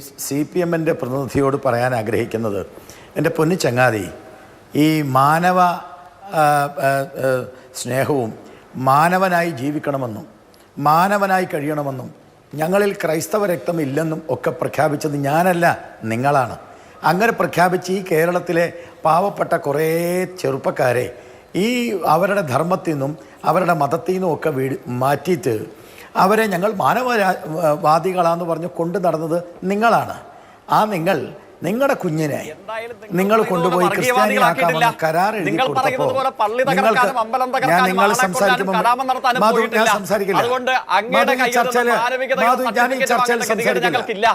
C P എമ്മിന്റെ പ്രതിനിധിയോട് പറയാൻ ആഗ്രഹിക്കുന്നത് എന്റെ പൊന്നു ചങ്ങാതി ഈ മാനവ സ്നേഹവും മാനവനായി ജീവിക്കണമെന്നും മാനവനായി കഴിയണമെന്നും ഞങ്ങളിൽ ക്രൈസ്തവ രക്തം ഇല്ലെന്നും ഒക്കെ പ്രഖ്യാപിച്ചത് ഞാനല്ല നിങ്ങളാണ്. അങ്ങനെ പ്രഖ്യാപിച്ച് ഈ കേരളത്തിലെ പാവപ്പെട്ട കുറേ ചെറുപ്പക്കാരെ ഈ അവരുടെ ധർമ്മത്തിൽ നിന്നും അവരുടെ മതത്തിൽ നിന്നും ഒക്കെ വീട് മാറ്റിയിട്ട് അവരെ ഞങ്ങൾ മാനവവാദികളാന്ന് പറഞ്ഞ് കൊണ്ടു നടന്നത് നിങ്ങളാണ്. ആ നിങ്ങൾ നിങ്ങളുടെ കുഞ്ഞിനെ നിങ്ങൾ കൊണ്ടുപോയി ക്രിസ്ത്യാനികളാക്കാമെന്ന് കരാർ എഴുതി നിങ്ങൾ കൊടുത്തപ്പോൾ പറയുന്നത് പോലെ പള്ളി നിങ്ങൾക്ക് ഞാൻ നിങ്ങൾ സംസാരിക്കുമ്പോൾ മാധു ഞാൻ പോയിട്ടില്ല. സംസാരിക്കില്ല. മാധു ഈ ചർച്ചയിൽ മാധു ഞാൻ ഈ ചർച്ചയിൽ സംസാരിക്കില്ല.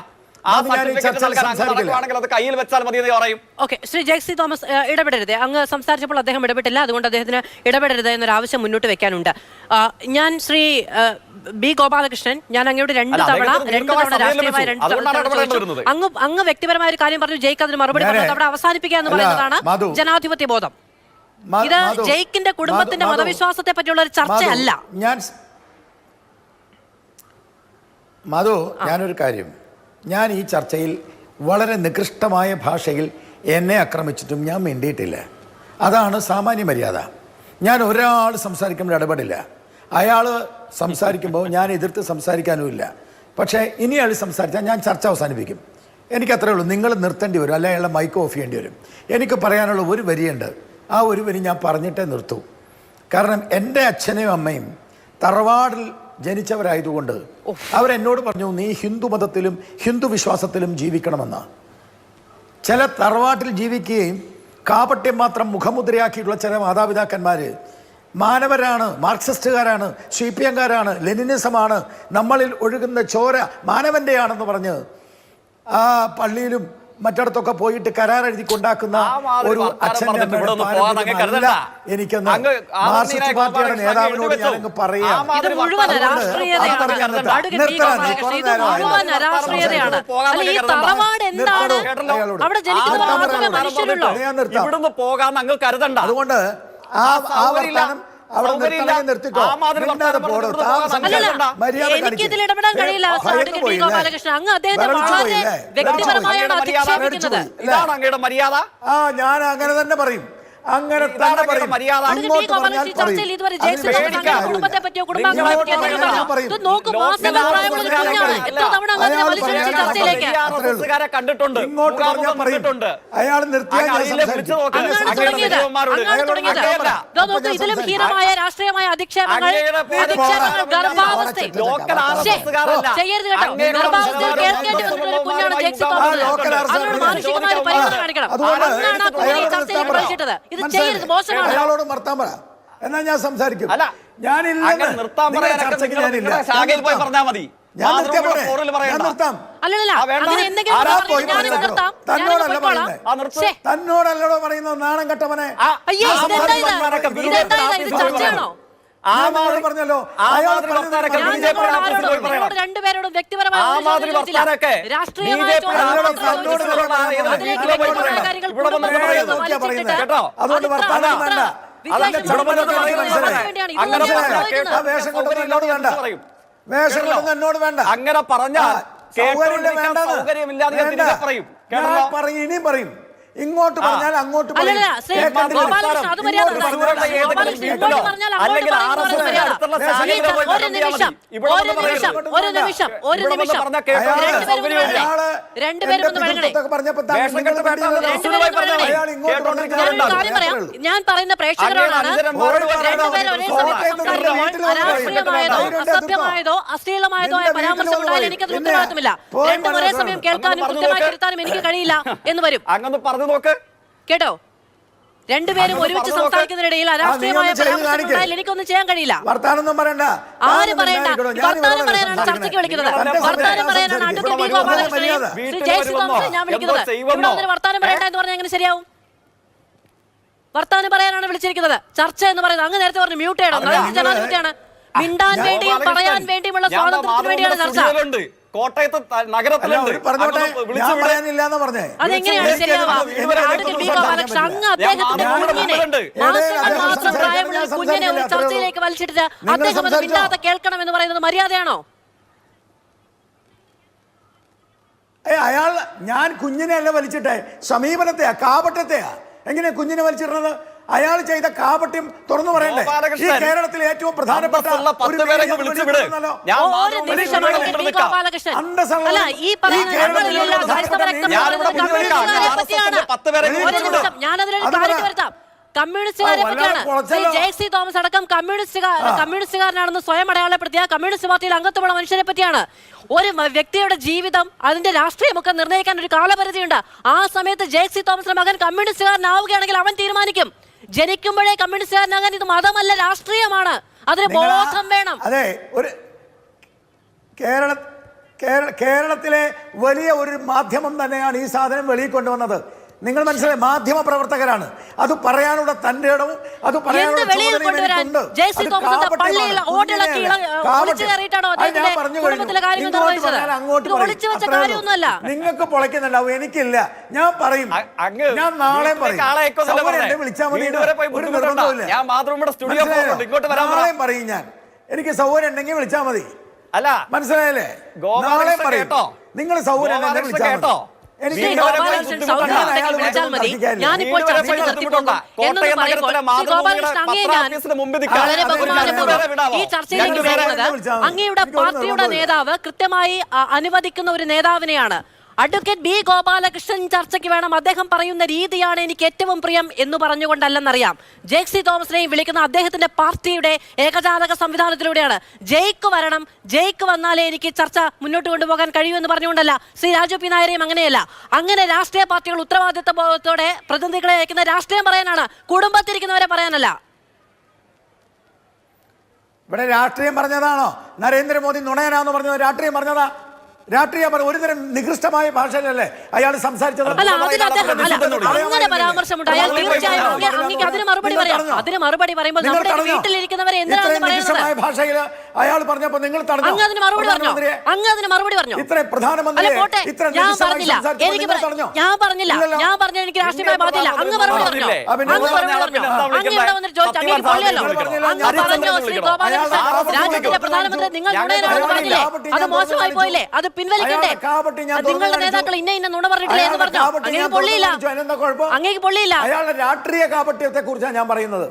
ശ്രീ ജെക്സി തോമസ് ഇടപെടരുത്. അങ്ങ് സംസാരിച്ചപ്പോൾ അദ്ദേഹം ഇടപെട്ടില്ല. അതുകൊണ്ട് അദ്ദേഹത്തിന് ഇടപെടരുത് എന്നൊരു ആവശ്യം മുന്നോട്ട് വെക്കാനുണ്ട്. ഞാൻ ശ്രീ ബി ഗോപാലകൃഷ്ണൻ ഞാൻ അങ്ങയോട് രണ്ട് തവണ രണ്ട് തവണ രാഷ്ട്രീയമായി രണ്ട് തവണ. അങ്ങ് അങ്ങ് വ്യക്തിപരമായ ഒരു കാര്യം പറഞ്ഞു ജയിക്ക് അതിന് മറുപടി പറഞ്ഞു അവിടെ അവസാനിപ്പിക്കുക എന്ന് പറയുന്നതാണ് ജനാധിപത്യ ബോധം. ഇത് ജയിക്കിന്റെ കുടുംബത്തിന്റെ മതവിശ്വാസത്തെ പറ്റിയുള്ള ഒരു ചർച്ചയല്ല. ഞാൻ മധു ഞാനൊരു കാര്യം. ഞാൻ ഈ ചർച്ചയിൽ വളരെ നികൃഷ്ടമായ ഭാഷയിൽ എന്നെ ആക്രമിച്ചിട്ടും ഞാൻ മിണ്ടിയിട്ടില്ല. അതാണ് സാമാന്യ മര്യാദ ഞാൻ ഒരാൾ സംസാരിക്കുമ്പോൾ ഇടപെടില്ല. അയാൾ സംസാരിക്കുമ്പോൾ ഞാൻ എതിർത്ത് സംസാരിക്കാനുമില്ല പക്ഷേ ഇനി അയാൾ സംസാരിച്ചാൽ ഞാൻ ചർച്ച അവസാനിപ്പിക്കും. എനിക്ക് എനിക്കത്രേ ഉള്ളൂ. നിങ്ങൾ നിർത്തേണ്ടി വരും. അല്ലെങ്കിൽ അയാളെ മൈക്ക് ഓഫ് ചെയ്യേണ്ടി വരും. എനിക്ക് പറയാനുള്ള ഒരു വരിയുണ്ട്. ആ ഒരു വരി ഞാൻ പറഞ്ഞിട്ടേ നിർത്തൂ. കാരണം എന്റെ അച്ഛനെയും അമ്മയും തറവാടിൽ ജനിച്ചവരായതുകൊണ്ട് അവരെന്നോട് പറഞ്ഞു നീ ഹിന്ദു മതത്തിലും ഹിന്ദു വിശ്വാസത്തിലും ജീവിക്കണമെന്ന്. ചില തറവാട്ടിൽ ജീവിക്കുകയും കാപട്യം മാത്രം മുഖമുദ്രയാക്കിയിട്ടുള്ള ചില മാതാപിതാക്കന്മാർ മാനവരാണ് മാർക്സിസ്റ്റുകാരാണ് സി പി എംകാരാണ് ലെനിനിസമാണ് നമ്മളിൽ ഒഴുകുന്ന ചോര മാനവന്റെയാണെന്ന് പറഞ്ഞ് ആ പള്ളിയിലും മറ്റിടത്തൊക്കെ പോയിട്ട് കരാർ എഴുതി കൊണ്ടാക്കുന്ന ഒരു എനിക്കൊന്ന് മാർക്സിസ്റ്റ് പാർട്ടിയുടെ നേതാവിനോട് ഞാനങ്ങ്. പറയാം. അതുകൊണ്ട് ആ, മാത്രമേ നിർത്താൻ മനുഷ്യരുള്ളൂ പറഞ്ഞിട്ട് ഞാൻ നിർത്താം. ഇവിടുന്ന് പോകാൻ അങ്ങ് കരുതണ്ട അതുകൊണ്ട് ആ ആ ആ സൗകര്യമില്ല. വർത്താനം അവിടെ സൗകര്യമില്ല. നിർത്തണേ നിർത്തിക്കോ ആ മാതിരി മിണ്ടാതെ വർത്താനം പോടോ പറഞ്ഞിട്ട് താൻ പോകാൻ സംസാരിക്കണ്ട. അല്ലല്ല, മര്യാദ എനിക്ക് കാണിക്ക്. ഇതിൽ ഇടപെടാൻ കഴിയില്ല? ഗോപാലകൃഷ്ണൻ. അങ്ങ് അദ്ദേഹത്തെ വളരെ? വ്യക്തിപരമായാണ് അധിക്ഷേപിക്കുന്നത്. ഇതാണ് അങ്ങയുടെ മര്യാദ ആ ഞാൻ അങ്ങനെ തന്നെ പറയും അങ്ങനെ തന്നെ പറയും. പറഞ്ഞാൽ പറയും. ഇങ്ങോട്ട് പറഞ്ഞാൽ പറയും. ചർച്ചയിലേക്ക് അയാൾ നിർത്തിയാൽ ഇതിലും ഹീനമായ രാഷ്ട്രീയമായ അധിക്ഷേപങ്ങൾ ചെയ്യരുത് കേട്ടോ. അങ്ങയുടെ ഗർഭാവസ്ഥയിൽ കേൾക്കേണ്ടി വന്നിട്ടുള്ള കുഞ്ഞാണ് അതിനോട് മാനുഷികമായ പരിഗണന കാണിക്കണം ആ കുഞ്ഞിനെ. വിളിച്ചിട്ടത് ഇത് മനസ്സിലായില്ലേ? ചെയ്യരുത് മോശമാണ്. അയാളോട് നിർത്താൻ പറ. എന്നാ ഞാൻ സംസാരിക്കും. അല്ല നിർത്താൻ ചർച്ചയ്ക്ക് ഞാനില്ല. ശാഖയിൽ പോയി പറഞ്ഞാൽ മതി. തന്നോടല്ല പറയുന്നത് നാണം കെട്ടവനെ. പറഞ്ഞല്ലോ രണ്ടുപേരോടും വ്യക്തിപരമായ ആ മാതിരി വർത്താനൊക്കെ രാഷ്ട്രീയമായ ബി ജെ പി ചോദ്യം ആരോടും മാത്രം തന്നോട് ചോദിച്ചത്. നിങ്ങളോട് ഏത് അതിലേക്ക് വീട്ടിലെ പോയി വ്യക്തിപരമായ പറയണം. കാര്യങ്ങൾ ഇവിടെ വന്ന് കുടുംബത്തിൽ പറയരുത്. നോക്കിയാ പറയുന്നത്. കേട്ടോ? അതുകൊണ്ട് വേണ്ട. വേഷം കൊണ്ടൊന്നും എന്നോട് വേണ്ട പറയും. വേഷം കേട്ടല്ലോ? കൊണ്ടൊന്നും എന്നോട് വേണ്ട അങ്ങനെ പറഞ്ഞാൽ സൗകര്യമില്ലാതെ വേണ്ട. പറയും ഇനിയും പറയും ഇങ്ങോട്ട് പറഞ്ഞാൽ അങ്ങോട്ട് ഞാൻ പറയുന്ന പ്രേക്ഷകരോടാണ് അരാഷ്ട്രീയമായതോ അസഭ്യമായതോ അശ്ലീലമായതോ ആയ പരാമർശം ഉണ്ടായാലും എനിക്ക് എനിക്കത് ഉത്തരവാദിത്തമില്ല രണ്ടും ഒരേ സമയം കേൾക്കാനും കൃത്യമായി തിരുത്താനും എനിക്ക് കഴിയില്ല. എന്ന് വരും പറഞ്ഞു നോക്ക്. കേട്ടോ? രണ്ടുപേരും ഒരുമിച്ച്. സംസാരിക്കുന്നതിനിടയിൽ അരാഷ്ട്രീയമായ ഒന്ന് ചെയ്ത് പരാമർശം കാണിക്ക്. ഉണ്ടായാൽ എനിക്കൊന്നും ചെയ്യാൻ കഴിയില്ല. വർത്താനൊന്നും പറയണ്ട. ആര് പറയണ്ട. വർത്താനം പറയാനാണ് ചർച്ചയ്ക്ക് വിളിക്കുന്നത്. വർത്താനം പറയാനാണ്. അടുത്ത ബി ഗോപാലകൃഷ്ണനെയും ശ്രീ ജയശ്രീ ഞാൻ വിളിക്കുന്നത്. ഇവിടെ വന്നിട്ട് വർത്താനം പറയണ്ട എന്ന് പറഞ്ഞാൽ എങ്ങനെ ശരിയാവും? വർത്താനം പറയാനാണ് വിളിച്ചിരിക്കുന്നത്. ചർച്ച എന്ന് പറയുന്നത് അങ്ങ് നേരത്തെ പറഞ്ഞു മ്യൂട്ട് ചെയ്യണം. ജനാധിപത്യമാണ്. മിണ്ടാൻ വേണ്ടിയും പറയാൻ വേണ്ടിയുമുള്ള സ്വാതന്ത്ര്യത്തിന് വേണ്ടിയാണ് ചർച്ച. കോട്ടയത്ത് നഗരത്തിലെ നഗരത്തിലുണ്ട്. കുഞ്ഞിനെ ഒരു ചർച്ചയിലേക്ക് വലിച്ചിട്ട് അദ്ദേഹം അത് സംസാരിച്ചോ? മിണ്ടാതെ കേൾക്കണം എന്ന് പറയുന്നത് മര്യാദയാണോ? ഏ, അയാൾ ഞാൻ കുഞ്ഞിനെ അല്ല വലിച്ചിട്ടെ. സമീപനത്തെയാ കാപട്ടത്തെയാ എങ്ങനെയാ കുഞ്ഞിനെ വലിച്ചിടുന്നത്? അയാൾ ചെയ്ത കാപട്യം തുറന്നു പറയണ്ടേ? ഈ കേരളത്തിൽ കേരളത്തിലെ ഏറ്റവും പ്രധാനപ്പെട്ട. കമ്മ്യൂണിസ്റ്റുകാരെ പറ്റിയാണ്. ജെ തോമസ് അടക്കം കമ്മ്യൂണിസ്റ്റുകാർ കമ്മ്യൂണിസ്റ്റുകാരനാണെന്ന് സ്വയം അടയാളപ്പെടുത്തിയ കമ്മ്യൂണിസ്റ്റ് പാർട്ടിയിൽ അംഗത്വമുള്ള മനുഷ്യരെ പറ്റിയാണ്. ഒരു വ്യക്തിയുടെ ജീവിതം അതിന്റെ രാഷ്ട്രീയമൊക്കെ നിർണയിക്കാൻ ഒരു കാലപരിധിയുണ്ട്. ആ സമയത്ത് ജെ സി തോമസിന്റെ മകൻ കമ്മ്യൂണിസ്റ്റുകാരനാവുകയാണെങ്കിൽ അവൻ തീരുമാനിക്കും. ജനിക്കുമ്പോഴേ കമ്മ്യൂണിസ്റ്റുകാരനാകാൻ ഇത് മതമല്ല രാഷ്ട്രീയമാണ്. അതിന് ബോധം വേണം. അതെ ഒരു കേരള കേരളത്തിലെ വലിയ ഒരു മാധ്യമം തന്നെയാണ് ഈ സാധനം വെളിയിൽ കൊണ്ടുവന്നത്. നിങ്ങൾ മനസ്സിലായി മാധ്യമ പ്രവർത്തകരാണ്. അത് പറയാനുള്ള തന്റെ ഇടവും അത് പറയാനുള്ള. നിങ്ങൾക്ക് പൊളയ്ക്കുന്നുണ്ടാവും എനിക്കില്ല. ഞാൻ പറയും. അങ്ങ് ഞാൻ നാളെ പറയും. വിളിച്ചാൽ മതി. ഒരു നാളെയും പറയും ഞാൻ. എനിക്ക് സൗകര്യം ഉണ്ടെങ്കിൽ വിളിച്ചാൽ മതി. അല്ല. മനസ്സിലായല്ലേ? നാളെയും നാളെ പറയും നിങ്ങൾ സൗകര്യം വിളിച്ചാൽ കേട്ടോ? ഞാനിപ്പോൾ പറയുമ്പോൾ ഗോപാലകൃഷ്ണൻ അങ്ങേ ഞാൻ. വളരെ ബഹുമാനപൂർവം ഈ ചർച്ചയിലേക്ക് രണ്ടുപേരെ വരുന്നത് അങ്ങയുടെ പാർട്ടിയുടെ. നേതാവ് കൃത്യമായി അനുവദിക്കുന്ന ഒരു നേതാവിനെയാണ് അഡ്വക്കേറ്റ് ബി ഗോപാലകൃഷ്ണൻ ചർച്ചയ്ക്ക് വേണം. അദ്ദേഹം പറയുന്ന രീതിയാണ് എനിക്ക് ഏറ്റവും പ്രിയം എന്ന് പറഞ്ഞുകൊണ്ടല്ലെന്നറിയാം. ജേക്സി തോമസിനെയും വിളിക്കുന്ന അദ്ദേഹത്തിന്റെ പാർട്ടിയുടെ ഏകജാലക സംവിധാനത്തിലൂടെയാണ്. ജയിക്ക് വരണം. ജയിക്ക് വന്നാലേ എനിക്ക് ചർച്ച മുന്നോട്ട് കൊണ്ടുപോകാൻ കഴിയൂ എന്ന് പറഞ്ഞുകൊണ്ടല്ല. ശ്രീ രാജു പി. നായരെയും അങ്ങനെയല്ല. അങ്ങനെ രാഷ്ട്രീയ പാർട്ടികൾ ഉത്തരവാദിത്വ ബോധത്തോടെ പ്രതിനിധികളെ അയക്കുന്ന രാഷ്ട്രീയം പറയാനാണ്. കുടുംബത്തിരിക്കുന്നവരെ പറയാനല്ല. ഇവിടെ രാഷ്ട്രീയം പറഞ്ഞതാണോ? നരേന്ദ്രമോദി നുണയനാന്ന് പറഞ്ഞത് രാഷ്ട്രീയം പറഞ്ഞതാ? രാഷ്ട്രീയം അവർ ഒരുതരം നികൃഷ്ടമായ ഭാഷയിലല്ലേ അയാൾ സംസാരിച്ചത് അങ്ങനെ പരാമർശമുണ്ട് അയാൾ തീർച്ചയായും? അതിന് മറുപടി പറയാം അതിന് മറുപടി പറയുമ്പോൾ നമ്മുടെ? വീട്ടിലിരിക്കുന്നവരെ എന്തിനാണ് അയാൾ പറഞ്ഞപ്പോ നിങ്ങൾ തടഞ്ഞോ? ഇത്രയും അല്ല ഇത്ര ഞാൻ പറഞ്ഞില്ല. എനിക്ക്? ഞാൻ പറഞ്ഞ രാഷ്ട്രീയമായി ബാധ്യല്ല അങ്ങ് മറുപടി പറഞ്ഞോ? അങ്ങ് നിങ്ങൾ മറുപടി പറഞ്ഞ പറഞ്ഞോ? ആളെ പിന്നെ അങ്ങ് ഇവിടെ വന്നിട്ട് ചോദിച്ചു? സത്യം അങ്ങേക്ക് അങ്ങ് പറഞ്ഞോ? ശ്രീ ഗോപാലകൃഷ്ണൻ രാജ്യത്തിന്റെ പ്രധാനമന്ത്രി നിങ്ങൾ നുണയനാണെന്ന് പറഞ്ഞില്ലേ? അത് മോശമായി പോയില്ലേ? അത് പിൻവലിക്കണ്ടേ? നിങ്ങളുടെ നേതാക്കൾ ഇന്ന ഇന്ന നുണ പറഞ്ഞിട്ടില്ലേ എന്ന് പറഞ്ഞു? അങ്ങേക്ക് പൊള്ളിയില്ല? അങ്ങേക്ക് പൊള്ളിയില്ല അയാളുടെ രാഷ്ട്രീയ കാപട്യത്തെ കുറിച്ചാണ് ഞാൻ പറയുന്നത്.